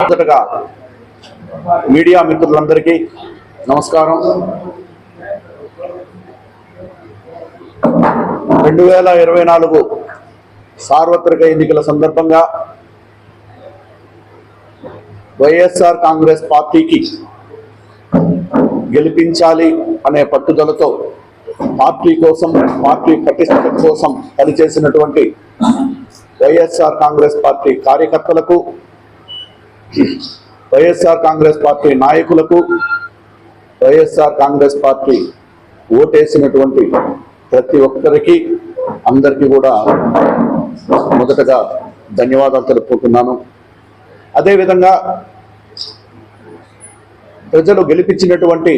మొదటగా మీడియా మిత్రులందరికీ నమస్కారం. రెండు వేల ఇరవై నాలుగు సార్వత్రిక ఎన్నికల సందర్భంగా వైఎస్ఆర్ కాంగ్రెస్ పార్టీకి గెలిపించాలి అనే పట్టుదలతో పార్టీ కోసం పార్టీ పటిష్టత కోసం పనిచేసినటువంటి వైఎస్ఆర్ కాంగ్రెస్ పార్టీ కార్యకర్తలకు వైఎస్ఆర్ కాంగ్రెస్ పార్టీ నాయకులకు వైఎస్ఆర్ కాంగ్రెస్ పార్టీ ఓటేసినటువంటి ప్రతి ఒక్కరికి అందరికీ కూడా మొదటగా ధన్యవాదాలు తెలుపుకుంటున్నాను. అదేవిధంగా ప్రజలు గెలిపించినటువంటి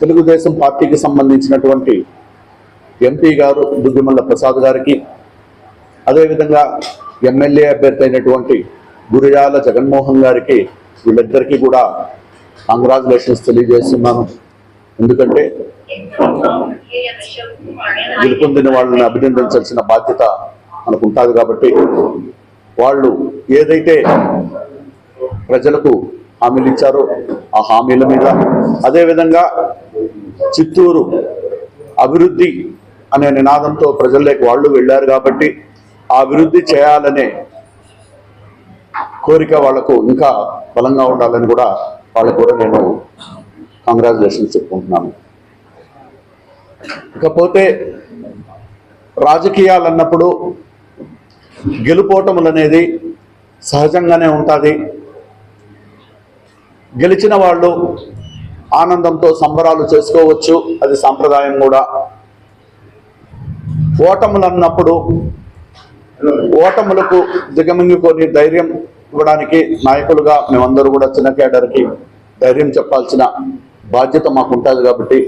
తెలుగుదేశం పార్టీకి సంబంధించినటువంటి ఎంపీ గారు దుగ్గిమల్ల ప్రసాద్ గారికి అదేవిధంగా ఎమ్మెల్యే అభ్యర్థి అయినటువంటి గురియాల జగన్మోహన్ గారికి వీళ్ళిద్దరికీ కూడా కంగ్రాచులేషన్స్ తెలియజేస్తున్నాను. ఎందుకంటే గెలుపొందిన వాళ్ళని అభినందించాల్సిన బాధ్యత మనకు ఉంటుంది కాబట్టి వాళ్ళు ఏదైతే ప్రజలకు హామీలు ఇచ్చారో ఆ హామీల మీద అదేవిధంగా చిత్తూరు అభివృద్ధి అనే నినాదంతో ప్రజల్లోకి వాళ్ళు వెళ్ళారు కాబట్టి అభివృద్ధి చేయాలనే కోరిక వాళ్ళకు ఇంకా బలంగా ఉండాలని కూడా వాళ్ళకు కూడా నేను కంగ్రాచులేషన్స్ చెప్పుకుంటున్నాను. ఇకపోతే రాజకీయాలు అన్నప్పుడు గెలుపోటములు అనేది సహజంగానే ఉంటుంది. గెలిచిన వాళ్ళు ఆనందంతో సంబరాలు చేసుకోవచ్చు అది సాంప్రదాయం కూడా. ఓటములు అన్నప్పుడు ఓటములకు దిగమింగుకొని ధైర్యం ఇవ్వడానికి నాయకులుగా మేమందరూ కూడా చిన్న కేడర్కి ధైర్యం చెప్పాల్సిన బాధ్యత మాకు ఉంటుంది కాబట్టి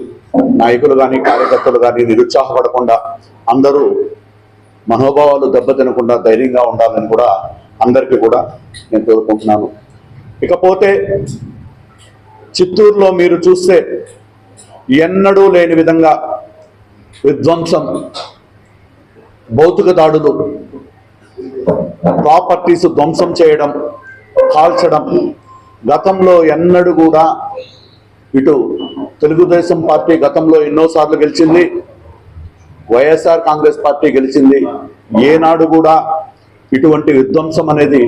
నాయకులు కానీ కార్యకర్తలు కానీ నిరుత్సాహపడకుండా అందరూ మనోభావాలు దెబ్బతినకుండా ధైర్యంగా ఉండాలని కూడా అందరికీ కూడా నేను కోరుకుంటున్నాను. ఇకపోతే చిత్తూరులో మీరు చూస్తే ఎన్నడూ లేని విధంగా విధ్వంసం భౌతిక దాడులు ప్రాపర్టీస్ ధ్వంసం చేయడం కాల్చడం గతంలో ఎన్నడూ కూడా ఇటు తెలుగుదేశం పార్టీ గతంలో ఎన్నోసార్లు గెలిచింది వైఎస్ఆర్ కాంగ్రెస్ పార్టీ గెలిచింది. ఏనాడు కూడా ఇటువంటి విధ్వంసం అనేది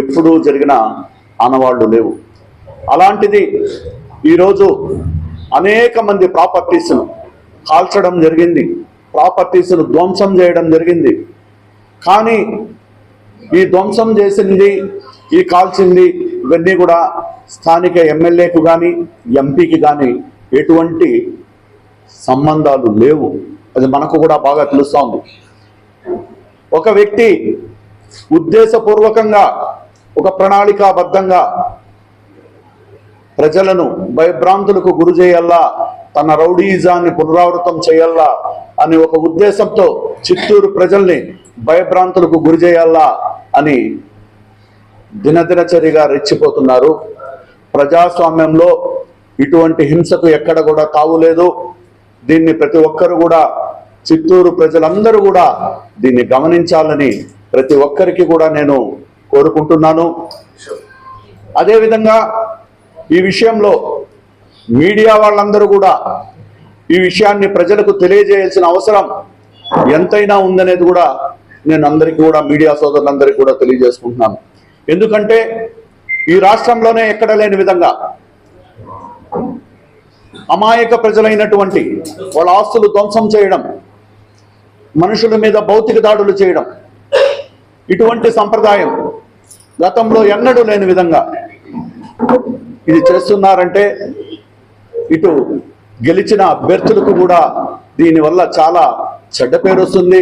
ఎప్పుడూ జరిగిన ఆనవాళ్ళు లేవు. అలాంటిది ఈరోజు అనేక మంది ప్రాపర్టీస్ను కాల్చడం జరిగింది ప్రాపర్టీస్ను ధ్వంసం చేయడం జరిగింది. కానీ ఈ ధ్వంసం చేసింది ఈ కాల్చింది ఇవన్నీ కూడా స్థానిక ఎమ్మెల్యేకు కానీ ఎంపీకి కానీ ఎటువంటి సంబంధాలు లేవు. అది మనకు కూడా బాగా తెలుస్తోంది. ఒక వ్యక్తి ఉద్దేశపూర్వకంగా ఒక ప్రణాళికాబద్ధంగా ప్రజలను భయభ్రాంతులకు గురి చేయాలా తన రౌడీజాన్ని పునరావృతం చేయాలా అనే ఒక ఉద్దేశంతో చిత్తూరు ప్రజల్ని భయభ్రాంతులకు గురి చేయాలా అని దినదినచరిగా రెచ్చిపోతున్నారు. ప్రజాస్వామ్యంలో ఇటువంటి హింసకు ఎక్కడ కూడా తావులేదు దీన్ని ప్రతి ఒక్కరు కూడా చిత్తూరు ప్రజలందరూ కూడా దీన్ని గమనించాలని ప్రతి ఒక్కరికి కూడా నేను కోరుకుంటున్నాను. అదేవిధంగా ఈ విషయంలో మీడియా వాళ్ళందరూ కూడా ఈ విషయాన్ని ప్రజలకు తెలియజేయాల్సిన అవసరం ఎంతైనా ఉందనేది కూడా నేను అందరికీ కూడా మీడియా సోదరులందరికీ కూడా తెలియజేసుకుంటున్నాను. ఎందుకంటే ఈ రాష్ట్రంలోనే ఎక్కడ లేని విధంగా అమాయక ప్రజలైనటువంటి వాళ్ళ ఆస్తులు ధ్వంసం చేయడం మనుషుల మీద భౌతిక దాడులు చేయడం ఇటువంటి సంప్రదాయం గతంలో ఎన్నడూ లేని విధంగా ఇది చేస్తున్నారంటే ఇటు గెలిచిన అభ్యర్థులకు కూడా దీనివల్ల చాలా చెడ్డ పేరు వస్తుంది.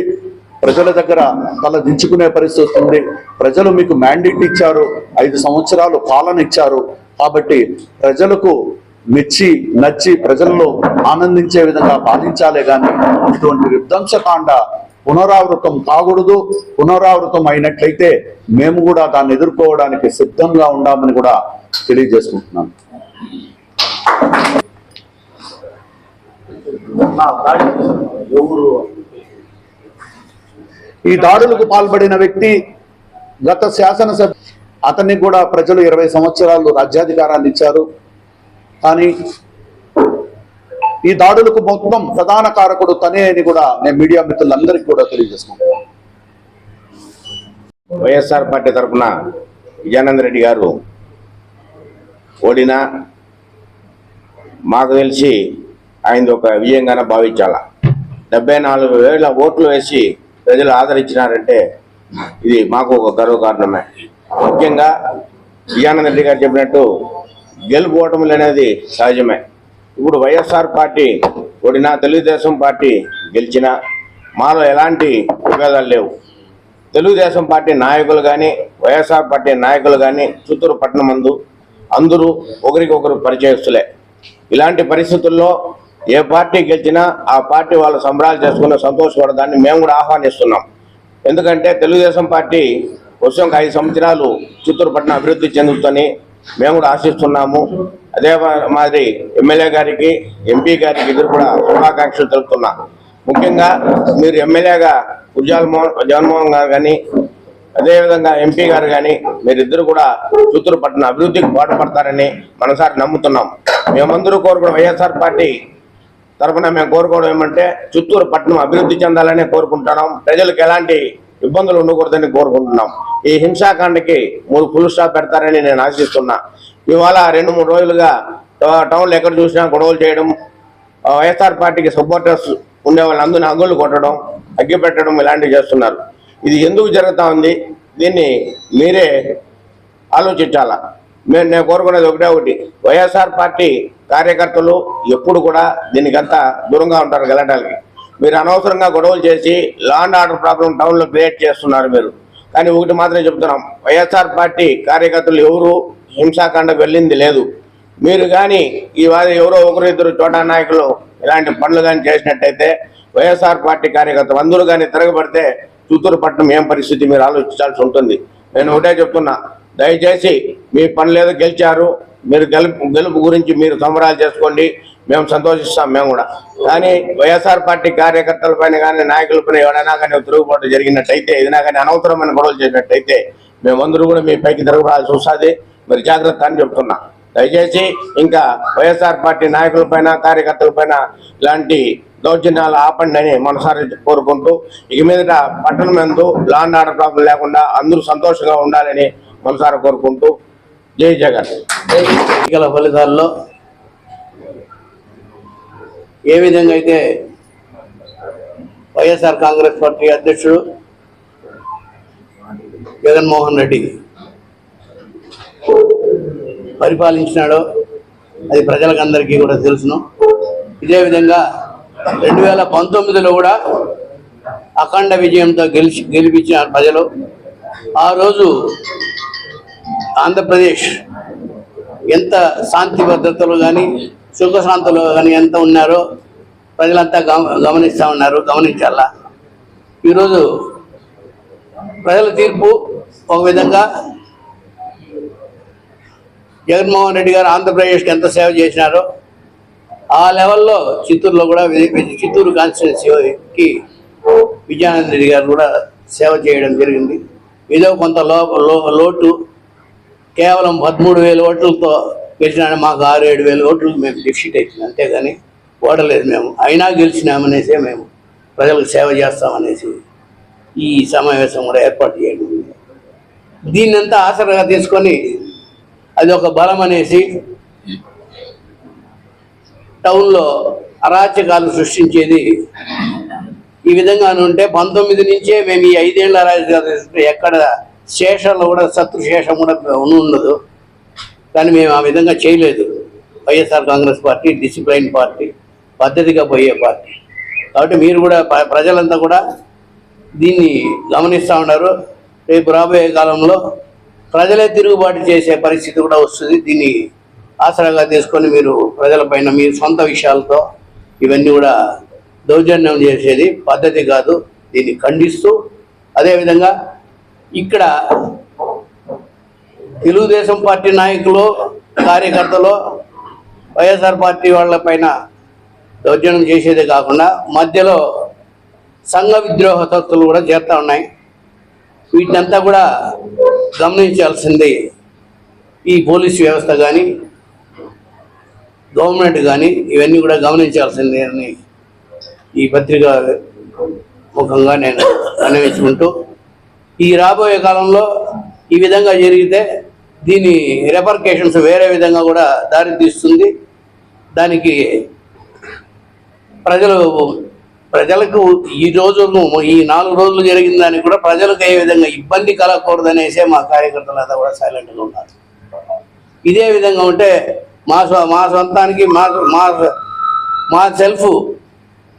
ప్రజల దగ్గర తల దించుకునే పరిస్థితి వస్తుంది. ప్రజలు మీకు మ్యాండేట్ ఇచ్చారు ఐదు సంవత్సరాలు పాలన ఇచ్చారు. కాబట్టి ప్రజలకు మెచ్చి నచ్చి ప్రజల్లో ఆనందించే విధంగా పాలించాలే కానీ ఇటువంటి విధ్వంసకాండ పునరావృతం కాకూడదు. పునరావృతం అయినట్లయితే మేము కూడా దాన్ని ఎదుర్కోవడానికి సిద్ధంగా ఉండామని కూడా తెలియజేసుకుంటున్నాను. ఈ దాడులకు పాల్పడిన వ్యక్తి గత శాసనసభ అతనికి కూడా ప్రజలు ఇరవై సంవత్సరాలు రాజ్యాధికారాన్ని ఇచ్చారు. కానీ ఈ దాడులకు మొత్తం ప్రధాన కారకుడు తనే అని కూడా నేను మీడియా మిత్రులందరికీ కూడా తెలియజేసుకుంటున్నాను. వైఎస్ఆర్ పార్టీ తరఫున విజయానంద రెడ్డి గారు ఓడినా మాకు తెలిసి ఆయనది ఒక విజయంగానే భావించాల. డెబ్బై నాలుగు వేల ఓట్లు వేసి ప్రజలు ఆదరించినారంటే ఇది మాకు ఒక గర్వకారణమే. ముఖ్యంగా విజయానంద రెడ్డి గారు చెప్పినట్టు గెలుపు ఓటములు అనేది సహజమే. ఇప్పుడు వైఎస్ఆర్ పార్టీ ఓడినా తెలుగుదేశం పార్టీ గెలిచినా మాలో ఎలాంటి విభేదాలు లేవు. తెలుగుదేశం పార్టీ నాయకులు కానీ వైఎస్ఆర్ పార్టీ నాయకులు కానీ చిత్తూరు పట్టణం మందు అందరూ ఒకరికొకరు పరిచయస్తులే. ఇలాంటి పరిస్థితుల్లో ఏ పార్టీ గెలిచినా ఆ పార్టీ వాళ్ళు సంబరాలు చేసుకుని సంతోషపడదాన్ని మేము కూడా ఆహ్వానిస్తున్నాం. ఎందుకంటే తెలుగుదేశం పార్టీ వచ్చే ఒక ఐదు సంవత్సరాలు చిత్తూరు పట్టణం అభివృద్ధి చెందుతుందని మేము కూడా ఆశిస్తున్నాము. అదే మాదిరి ఎమ్మెల్యే గారికి ఎంపీ గారికి ఇద్దరు కూడా శుభాకాంక్షలు తెలుపుతున్నా. ముఖ్యంగా మీరు ఎమ్మెల్యేగా ఉజ్జాల మోహన్ జగన్మోహన్ గారు కానీ అదేవిధంగా ఎంపీ గారు కానీ మీరిద్దరు కూడా చిత్తూరు పట్టణ అభివృద్ధికి పాటుపడతారని మనసారి నమ్ముతున్నాం. మేమందరూ కోరుకున్న. వైఎస్ఆర్ పార్టీ తరఫున మేము కోరుకోవడం ఏమంటే చిత్తూరు పట్టణం అభివృద్ధి చెందాలని కోరుకుంటున్నాం. ప్రజలకు ఎలాంటి ఇబ్బందులు ఉండకూడదని కోరుకుంటున్నాం. ఈ హింసాకాండకి మూడు ఫుల్ స్టాప్ పెడతారని నేను ఆశిస్తున్నా. ఇవాళ రెండు మూడు రోజులుగా టౌన్లో ఎక్కడ చూసినా గొడవలు చేయడం వైఎస్ఆర్ పార్టీకి సపోర్టర్స్ ఉండే వాళ్ళందరినీ అంగులు కొట్టడం అగ్గి పెట్టడం ఇలాంటివి చేస్తున్నారు. ఇది ఎందుకు జరుగుతూ ఉంది? దీన్ని మీరే ఆలోచించాలా? మేము నేను కోరుకునేది ఒకటే ఒకటి. వైఎస్ఆర్ పార్టీ కార్యకర్తలు ఎప్పుడు కూడా దీనికంతా దూరంగా ఉంటారు గెలటానికి మీరు అనవసరంగా గొడవలు చేసి లాండ్ ఆర్డర్ ప్రాబ్లం టౌన్లో క్రియేట్ చేస్తున్నారు మీరు. కానీ ఒకటి మాత్రమే చెప్తున్నాం. వైఎస్ఆర్ పార్టీ కార్యకర్తలు ఎవరు హింసాకాండకు వెళ్ళింది లేదు. మీరు కానీ ఈ వారి ఎవరో ఒకరు ఇద్దరు చోటా నాయకులు ఇలాంటి పనులు కానీ చేసినట్టయితే వైఎస్ఆర్ పార్టీ కార్యకర్తలు అందరూ కానీ తిరగబడితే చిత్తూరు పట్టణం ఏం పరిస్థితి మీరు ఆలోచించాల్సి ఉంటుంది. నేను ఒకటే చెప్తున్నా. దయచేసి మీ పని లేదు గెలిచారు. మీరు గెలుపు గెలుపు గురించి మీరు సంబరాలు చేసుకోండి. మేము సంతోషిస్తాం మేము కూడా. కానీ వైఎస్ఆర్ పార్టీ కార్యకర్తల పైన కానీ నాయకుల పైన ఎవరైనా కానీ తిరుగుబాటు జరిగినట్టయితే ఏదైనా కానీ అనవసరమైన గొడవలు చేసినట్టయితే మేమందరూ కూడా మీ పైకి తిరగబడాల్సి వస్తుంది. మరి జాగ్రత్త అని చెప్తున్నా. దయచేసి ఇంకా వైఎస్ఆర్ పార్టీ నాయకుల పైన కార్యకర్తల పైన ఇలాంటి దౌర్జన్యాలు ఆపండి అని మనసారి కోరుకుంటూ ఇక మీదట పట్టణం ఎందు లాండ్ ఆర్డర్ ప్రాబ్లం లేకుండా అందరూ సంతోషంగా ఉండాలని మనసారా కోరుకుంటూ జై జగన్. ఎన్నికల ఫలితాల్లో ఏ విధంగా అయితే వైఎస్ఆర్ కాంగ్రెస్ పార్టీ అధ్యక్షుడు జగన్మోహన్ రెడ్డి పరిపాలించినాడో అది ప్రజలకందరికీ కూడా తెలుసును. ఇదే విధంగా రెండు వేల పంతొమ్మిదిలో కూడా అఖండ విజయంతో గెలిచి గెలిపించిన ప్రజలు. ఆ రోజు ఆంధ్రప్రదేశ్ ఎంత శాంతి భద్రతలు కానీ సుఖశాంతులు కానీ ఎంత ఉన్నారో ప్రజలంతా గమ గమనిస్తూ ఉన్నారు గమనించాలా? ఈరోజు ప్రజల తీర్పు ఒక విధంగా జగన్మోహన్ రెడ్డి గారు ఆంధ్రప్రదేశ్కి ఎంత సేవ చేసినారో ఆ లెవెల్లో చిత్తూరులో కూడా చిత్తూరు కాన్స్టిట్యున్సీకి విజయానంద రెడ్డి గారు కూడా సేవ చేయడం జరిగింది. ఏదో కొంత లో- లోటు కేవలం పదమూడు వేల ఓట్లతో గెలిచినాడు మాకు ఆరు ఏడు వేల ఓట్లు మేము డిఫిట్ అవుతుంది అంతేగాని ఓడలేదు మేము. అయినా గెలిచినామనేసే మేము ప్రజలకు సేవ చేస్తామనేసి ఈ సమావేశం కూడా ఏర్పాటు చేయడం దీన్నంతా ఆసరగా తీసుకొని అది ఒక బలం అనేసి టౌన్లో అరాచకాలు సృష్టించేది ఈ విధంగా ఉంటే పంతొమ్మిది నుంచే మేము ఈ ఐదేళ్ళ అరాచకాలు ఎక్కడ శేషంలో కూడా శత్రు శేషం కూడా ఉండదు కానీ మేము ఆ విధంగా చేయలేదు. YSR Congress party discipline party పద్ధతిగా పోయే పార్టీ. కాబట్టి మీరు కూడా ప్రజలంతా కూడా దీన్ని గమనిస్తూ ఉన్నారు. రేపు రాబోయే కాలంలో ప్రజలే తిరుగుబాటు చేసే పరిస్థితి కూడా వస్తుంది. దీన్ని ఆసరాగా తీసుకొని మీరు ప్రజలపైన మీ సొంత విషయాలతో ఇవన్నీ కూడా దౌర్జన్యం చేసేది పద్ధతి కాదు. దీన్ని ఖండిస్తూ అదేవిధంగా ఇక్కడ తెలుగుదేశం పార్టీ నాయకులు కార్యకర్తలు వైఎస్ఆర్ పార్టీ వాళ్ళపైన దౌర్జన్యం చేసేదే కాకుండా మధ్యలో సంఘ విద్రోహ తత్తులు కూడా చేస్తూ ఉన్నాయి. వీటినంతా కూడా గమనించాల్సింది ఈ పోలీస్ వ్యవస్థ కానీ గవర్నమెంట్ కానీ ఇవన్నీ కూడా గమనించాల్సిందే అని ఈ పత్రిక ముఖంగా నేను అన్వయించుకుంటూ ఈ రాబోయే కాలంలో ఈ విధంగా జరిగితే దీని రెపర్కేషన్స్ వేరే విధంగా కూడా దారితీస్తుంది. దానికి ప్రజలు ప్రజలకు ఈ రోజు ఈ నాలుగు రోజులు జరిగిన దానికి కూడా ప్రజలకు ఏ విధంగా ఇబ్బంది కలగకూడదనేసే మా కార్యకర్తలు అంతా కూడా సైలెంట్గా ఉన్నారు. ఇదే విధంగా ఉంటే మా మా సొంతానికి మా మా మా సెల్ఫ్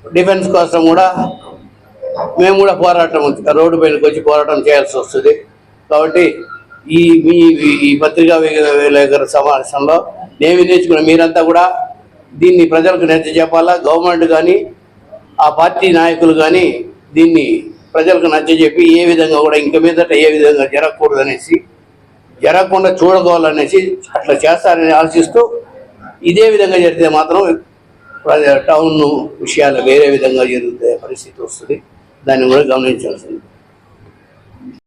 డిఫెన్స్ కోసం కూడా మేము కూడా పోరాటం రోడ్డు పైనకి వచ్చి పోరాటం చేయాల్సి వస్తుంది. కాబట్టి ఈ మీ ఈ- పత్రికా విలేకరు సమావేశంలో నేను నేర్చుకున్న మీరంతా కూడా దీన్ని ప్రజలకు నచ్చ చెప్పాలా? గవర్నమెంట్ కానీ ఆ పార్టీ నాయకులు కానీ దీన్ని ప్రజలకు నచ్చజెప్పి ఏ విధంగా కూడా ఇంక మీదట ఏ విధంగా జరగకూడదు అనేసి జరగకుండా చూడకోవాలనేసి అట్లా చేస్తారని ఆలోచిస్తూ ఇదే విధంగా జరిగితే మాత్రం ప్రజ- టౌన్ విషయాలు వేరే విధంగా జరిగితే పరిస్థితి వస్తుంది. దాన్ని కూడా గమనించాల్సింది